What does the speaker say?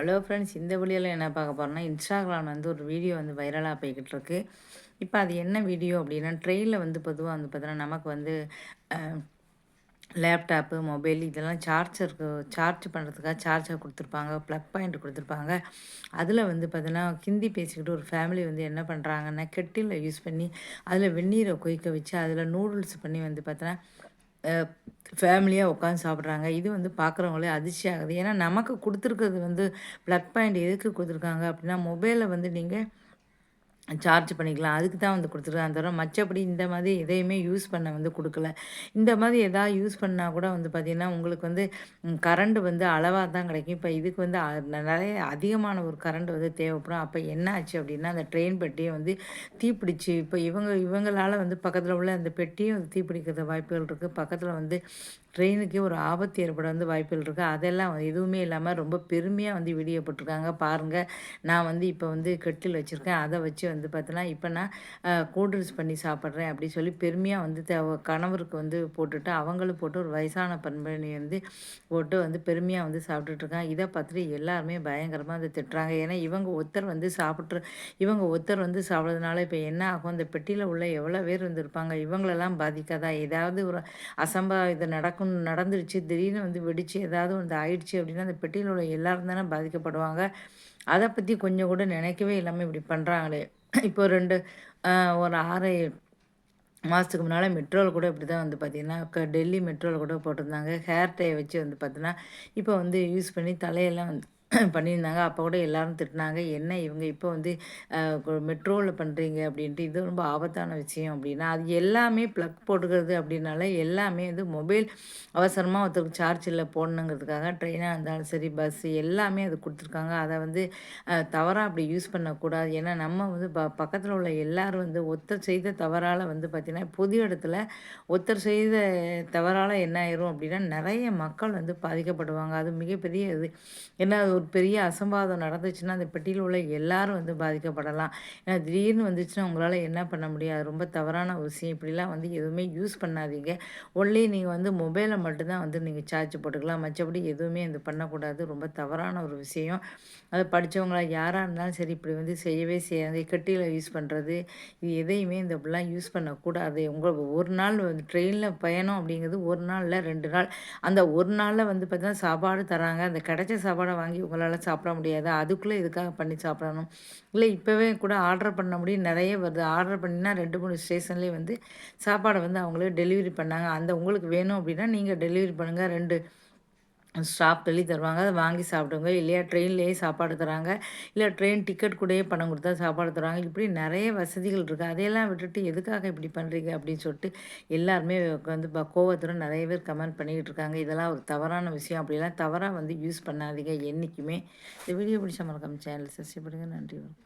Hello friends இந்த வீடியோவில் என்ன பார்க்க போகிறோன்னா இன்ஸ்டாகிராம் வந்து ஒரு வீடியோ வந்து வைரலாக போய்கிட்டு இருக்கு இப்போ அது என்ன வீடியோ அப்படின்னா ட்ரெயினில் வந்து பொதுவாக வந்து பார்த்தோன்னா நமக்கு வந்து லேப்டாப்பு மொபைல் இதெல்லாம் சார்ஜருக்கு சார்ஜ் பண்ணுறதுக்காக சார்ஜர் கொடுத்துருப்பாங்க ப்ளக் பாயிண்ட் கொடுத்துருப்பாங்க. அதில் வந்து பார்த்தீங்கன்னா ஹிந்தி பேசிக்கிட்டு ஒரு ஃபேமிலி வந்து என்ன பண்ணுறாங்கன்னா கெட்டிலில் யூஸ் பண்ணி அதில் வெந்நீரை கொய்க்க வச்சு அதில் நூடுல்ஸ் பண்ணி வந்து பார்த்தோன்னா ஃபேமிலியாக உட்காந்து சாப்பிட்றாங்க. இது வந்து பார்க்குறவங்களே அதிர்ச்சி ஆகுது ஏன்னா நமக்கு கொடுத்துருக்கிறது வந்து ப்ளக் பாயிண்ட் எதுக்கு கொடுத்துருக்காங்க அப்படின்னா மொபைலில் வந்து நீங்கள் சார்ஜ் பண்ணிக்கலாம். அதுக்கு தான் வந்து கொடுத்துருக்காங்க. தவிர மற்றபடி இந்த மாதிரி எதையுமே யூஸ் பண்ண வந்து கொடுக்கல. இந்த மாதிரி எதாவது யூஸ் பண்ணால் கூட வந்து பார்த்திங்கன்னா உங்களுக்கு வந்து கரண்ட் வந்து அளவாக தான் கிடைக்கும். இப்போ இதுக்கு வந்து நிறைய அதிகமான ஒரு கரண்ட் வந்து தேவைப்படும். அப்போ என்ன ஆச்சு அப்படின்னா அந்த ட்ரெயின் பெட்டியை வந்து தீப்பிடிச்சு இப்போ இவங்க இவங்களால் வந்து பக்கத்தில் உள்ள அந்த பெட்டியும் தீப்பிடிக்கிற வாய்ப்புகள் இருக்குது பக்கத்தில் வந்து ட்ரெயினுக்கே ஒரு ஆபத்து ஏற்பட வந்து வாய்ப்புகள் இருக்குது அதெல்லாம் எதுவுமே இல்லாமல் ரொம்ப பெருமையாக வந்து வீடியோ போட்டிருக்காங்க பாருங்கள் நான் வந்து இப்போ வந்து கெட்டில் வச்சுருக்கேன். அதை வச்சு வந்து பார்த்தோன்னா இப்போ நான் கூல்ட்ரிங்க்ஸ் பண்ணி சாப்பிட்றேன் அப்படி சொல்லி பெருமையாக வந்து கணவருக்கு வந்து போட்டுட்டு அவங்களும் போட்டு ஒரு வயசான பண்பணி வந்து போட்டு வந்து பெருமையாக வந்து சாப்பிட்டுட்ருக்காங்க இதை பார்த்துட்டு எல்லாருமே பயங்கரமாக வந்து திட்டுறாங்க. ஏன்னா இவங்க ஒருத்தர் வந்து சாப்பிட்ரு இவங்க ஒருத்தர் வந்து சாப்பிட்றதுனால இப்போ என்ன ஆகும்? அந்த பெட்டியில் உள்ள எவ்வளோ பேர் வந்து இருப்பாங்க? இவங்களெல்லாம் பாதிக்காதா? ஏதாவது ஒரு அசம்பாவிதம் நடக்கும். நடந்துருச்சு. திடீர்னு வந்து வெடிச்சு ஏதாவது வந்து ஆயிடுச்சு அப்படின்னா அந்த பெட்டியில் உள்ள எல்லாரும் தானே பாதிக்கப்படுவாங்க. அதை பற்றி கொஞ்சம் கூட நினைக்கவே இல்லாமல் இப்படி பண்ணுறாங்களே இப்போ ரெண்டு ஒரு ஆறு மாதத்துக்கு முன்னால் மெட்ரோவில் கூட இப்படி தான் வந்து பார்த்திங்கன்னா டெல்லி மெட்ரோவில் கூட போட்டிருந்தாங்க. ஹேர் டையை வச்சு வந்து பார்த்தீங்கன்னா இப்போ வந்து யூஸ் பண்ணி தலையெல்லாம் வந்து பண்ணியிருந்தாங்க. அப்போ கூட எல்லோரும் திட்டினாங்க என்ன இவங்க இப்போ வந்து மெட்ரோவில் பண்ணுறீங்க அப்படின்ட்டு. இது ரொம்ப ஆபத்தான விஷயம் அப்படின்னா அது எல்லாமே ப்ளக் போட்டுக்கிறது அப்படின்னால எல்லாமே வந்து மொபைல் அவசரமாக ஒருத்தருக்கு சார்ஜ் இல்லை போடணுங்கிறதுக்காக ட்ரெயினாக இருந்தாலும் சரி பஸ்ஸு எல்லாமே அது கொடுத்துருக்காங்க. அதை வந்து தவறாக அப்படி யூஸ் பண்ணக்கூடாது. ஏன்னா நம்ம வந்து ப பக்கத்தில் உள்ள எல்லோரும் வந்து ஒத்தர் செய்த தவறால் வந்து பார்த்திங்கன்னா பொது இடத்துல ஒத்தர் செய்த தவறால் என்ன ஆயிரும் அப்படின்னா நிறைய மக்கள் வந்து பாதிக்கப்படுவாங்க. அது மிகப்பெரிய இது. ஏன்னா ஒரு பெரிய அசம்பாதம் நடந்துச்சுன்னா அந்த பெட்டியில் உள்ள எல்லாரும் வந்து பாதிக்கப்படலாம். ஏன்னா திடீர்னு வந்துச்சுன்னா உங்களால் என்ன பண்ண முடியாது ரொம்ப தவறான விஷயம். இப்படிலாம் வந்து எதுவுமே யூஸ் பண்ணாதீங்க. ஒன்லி நீங்கள் வந்து மொபைலை மட்டும்தான் வந்து நீங்கள் சார்ஜ் போட்டுக்கலாம். மற்றபடி எதுவுமே இது பண்ணக்கூடாது. ரொம்ப தவறான ஒரு விஷயம். அதை படித்தவங்களா யாராக இருந்தாலும் சரி இப்படி வந்து செய்யவே செய்யாது கெட்டியில் யூஸ் பண்ணுறது இது எதையுமே இந்த இப்படிலாம் யூஸ் பண்ணக்கூடாது. உங்கள் ஒரு நாள் வந்து ட்ரெயினில் பயணம் அப்படிங்கிறது ஒரு நாளில் ரெண்டு நாள். அந்த ஒரு நாளில் வந்து பார்த்தீங்கன்னா சாப்பாடு தராங்க. அந்த கிடைச்ச சாப்பாடை வாங்கி உங்களால் சாப்பிட முடியாது. அதுக்குள்ளே இதுக்காக பண்ணி சாப்பிடணும்? இல்லை இப்போவே கூட ஆர்டர் பண்ண முடியும். நிறைய வருது. ஆர்டர் பண்ணினா ரெண்டு மூணு ஸ்டேஷன்லேயே வந்து சாப்பாடை வந்து அவங்களே டெலிவரி பண்ணாங்க. அந்த உங்களுக்கு வேணும் அப்படின்னா நீங்கள் டெலிவரி பண்ணுங்கள் ரெண்டு ஸ்டாப் தள்ளி தருவாங்க. அதை வாங்கி சாப்பிடுங்க இல்லையா ட்ரெயின்லேயே சாப்பாடு தராங்க. இல்லை ட்ரெயின் டிக்கெட் கூடயே பணம் கொடுத்தா சாப்பாடு தராங்க இப்படி நிறைய வசதிகள் இருக்குது அதையெல்லாம் விட்டுட்டு எதுக்காக இப்படி பண்ணுறீங்க அப்படின்னு சொல்லிட்டு எல்லாருமே வந்து கோவத்துடன் நிறைய பேர் கமெண்ட் பண்ணிக்கிட்டு இருக்காங்க. இதெல்லாம் ஒரு தவறான விஷயம். அப்படிலாம் தவறாக வந்து யூஸ் பண்ணாதீங்க. என்றைக்குமே இந்த வீடியோ பிடிச்ச மறக்காம சேனல் சப்ஸ்கிரைப் பண்ணுங்கள் நன்றி வணக்கம்.